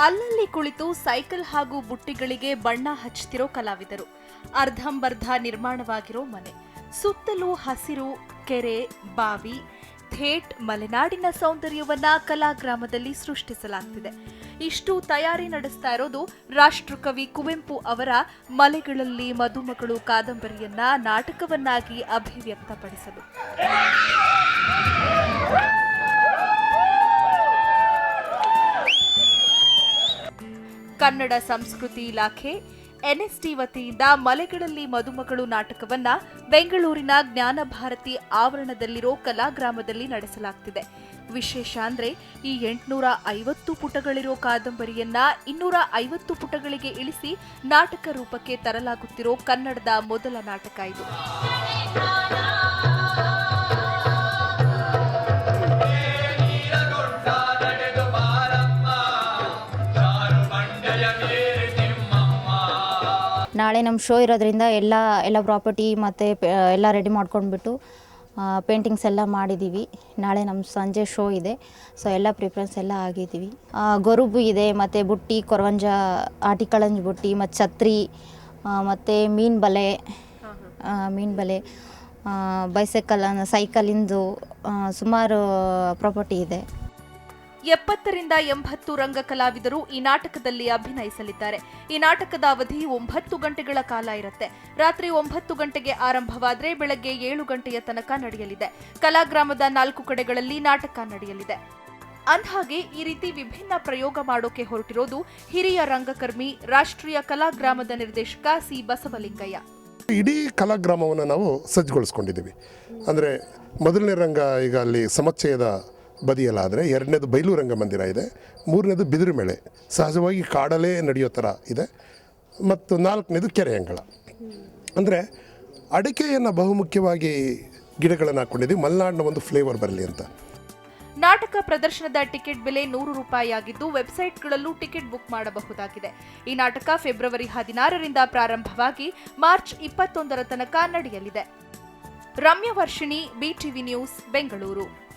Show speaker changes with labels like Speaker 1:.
Speaker 1: ಅಲ್ಲಲ್ಲಿ ಕುಳಿತು ಸೈಕಲ್ ಹಾಗೂ ಬುಟ್ಟಿಗಳಿಗೆ ಬಣ್ಣ ಹಚ್ಚುತ್ತಿರೋ ಕಲಾವಿದರು. ಅರ್ಧಂಬರ್ಧ ನಿರ್ಮಾಣವಾಗಿರೋ ಮನೆ. ಸುತ್ತಲೂ ಹಸಿರು, ಕೆರೆ, ಬಾವಿ, ಥೇಟ್ ಮಲೆನಾಡಿನ ಸೌಂದರ್ಯವನ್ನ ಕಲಾಗ್ರಾಮದಲ್ಲಿ ಸೃಷ್ಟಿಸಲಾಗ್ತಿದೆ. ಇಷ್ಟು ತಯಾರಿ ನಡೆಸ್ತಾ ಇರೋದು ರಾಷ್ಟ್ರಕವಿ ಕುವೆಂಪು ಅವರ ಮಲೆಗಳಲ್ಲಿ ಮಧುಮಗಳು ಕಾದಂಬರಿಯನ್ನ ನಾಟಕವನ್ನಾಗಿ ಅಭಿವ್ಯಕ್ತಪಡಿಸಲು. ಕನ್ನಡ ಸಂಸ್ಕೃತಿ ಇಲಾಖೆ, ಎನ್ಎಸ್ಟಿ ವತಿಯಿಂದ ಮಲೆಗಳಲ್ಲಿ ಮದುಮಗಳು ನಾಟಕವನ್ನ ಬೆಂಗಳೂರಿನ ಜ್ಞಾನಭಾರತಿ ಆವರಣದಲ್ಲಿರೋ ಕಲಾಗ್ರಾಮದಲ್ಲಿ ನಡೆಸಲಾಗ್ತಿದೆ. ವಿಶೇಷ ಅಂದ್ರೆ ಈ ಎಂಟುನೂರ ಐವತ್ತು ಪುಟಗಳಿರೋ ಕಾದಂಬರಿಯನ್ನ ಇನ್ನೂರ ಐವತ್ತು ಪುಟಗಳಿಗೆ ಇಳಿಸಿ ನಾಟಕ ರೂಪಕ್ಕೆ ತರಲಾಗುತ್ತಿರೋ ಕನ್ನಡದ ಮೊದಲ ನಾಟಕ ಇದು.
Speaker 2: ನಾಳೆ ನಮ್ಮ ಶೋ ಇರೋದ್ರಿಂದ ಎಲ್ಲ ಎಲ್ಲ ಪ್ರಾಪರ್ಟಿ ಮತ್ತು ಎಲ್ಲ ರೆಡಿ ಮಾಡ್ಕೊಂಡ್ಬಿಟ್ಟು ಪೇಂಟಿಂಗ್ಸ್ ಎಲ್ಲ ಮಾಡಿದ್ದೀವಿ ನಾಳೆ ನಮ್ಮ ಸಂಜೆ ಶೋ ಇದೆ. ಸೊ ಎಲ್ಲ ಪ್ರಿಫರೆನ್ಸ್ ಎಲ್ಲ ಆಗಿದ್ದೀವಿ ಗೊರುಬು ಇದೆ, ಮತ್ತು ಬುಟ್ಟಿ, ಕೊರವಂಜ, ಆಟಿಕಳಂಜ್ ಬುಟ್ಟಿ, ಮತ್ತು ಛತ್ರಿ ಮತ್ತು ಮೀನು ಬಲೆ ಮೀನು ಬಲೆ ಬೈಸೈಕಲ್ ಸೈಕಲಿಂದು ಸುಮಾರು ಪ್ರಾಪರ್ಟಿ ಇದೆ.
Speaker 1: ಎಪ್ಪತ್ತರಿಂದ ಎಂಬತ್ತು ರಂಗ ಕಲಾವಿದರು ಈ ನಾಟಕದಲ್ಲಿ ಅಭಿನಯಿಸಲಿದ್ದಾರೆ. ಈ ನಾಟಕದ ಅವಧಿ ಒಂಬತ್ತು ಗಂಟೆಗಳ ಕಾಲ ಇರುತ್ತೆ. ರಾತ್ರಿ ಒಂಬತ್ತು ಗಂಟೆಗೆ ಆರಂಭವಾದರೆ ಬೆಳಗ್ಗೆ ಏಳು ಗಂಟೆಯ ತನಕ ನಡೆಯಲಿದೆ. ಕಲಾಗ್ರಾಮದ ನಾಲ್ಕು ಕಡೆಗಳಲ್ಲಿ ನಾಟಕ ನಡೆಯಲಿದೆ. ಅಂದ್ಹಾಗೆ ಈ ರೀತಿ ವಿಭಿನ್ನ ಪ್ರಯೋಗ ಮಾಡೋಕೆ ಹೊರಟಿರೋದು ಹಿರಿಯ ರಂಗಕರ್ಮಿ, ರಾಷ್ಟ್ರೀಯ ಕಲಾಗ್ರಾಮದ ನಿರ್ದೇಶಕ ಸಿ ಬಸವಲಿಂಗಯ್ಯ.
Speaker 3: ಇಡೀ ಕಲಾಗ್ರಾಮವನ್ನು ನಾವು ಸಜ್ಜುಗೊಳಿಸ್ಕೊಂಡಿದ್ದೀವಿ. ಅಂದರೆ ಮೊದಲನೇ ರಂಗ ಈಗ ಅಲ್ಲಿ ಸಮಚ್ಚಯದ ಬದಿಯಲ್ಲಾದರೆ ಎರಡನೇದು ಬೈಲು ರಂಗಮಂದಿರ ಇದೆ, ಮೂರನೇದು ಬಿದಿರು ಮೇಳೆ. ಸಹಜವಾಗಿ ಕಾಡಲೇ ನಡೆಯೋ ಥರ ಇದೆ. ಮತ್ತು ನಾಲ್ಕನೇದು ಕೆರೆ ಅಂಗಳ. ಅಂದರೆ ಅಡಿಕೆಯನ್ನು ಬಹುಮುಖ್ಯವಾಗಿ ಗಿಡಗಳನ್ನು ಹಾಕ್ಕೊಂಡಿದ್ದೀವಿ ಮಲೆನಾಡಿನ ಒಂದು ಫ್ಲೇವರ್ ಬರಲಿ ಅಂತ.
Speaker 1: ನಾಟಕ ಪ್ರದರ್ಶನದ ಟಿಕೆಟ್ ಬೆಲೆ ನೂರು ರೂಪಾಯಿ ಆಗಿದ್ದು ವೆಬ್ಸೈಟ್ಗಳಲ್ಲೂ ಟಿಕೆಟ್ ಬುಕ್ ಮಾಡಬಹುದಾಗಿದೆ. ಈ ನಾಟಕ ಫೆಬ್ರವರಿ ಹದಿನಾರರಿಂದ ಪ್ರಾರಂಭವಾಗಿ ಮಾರ್ಚ್ ಇಪ್ಪತ್ತೊಂದರ ತನಕ ನಡೆಯಲಿದೆ. Ramyavarshini, BTV news, Bengaluru.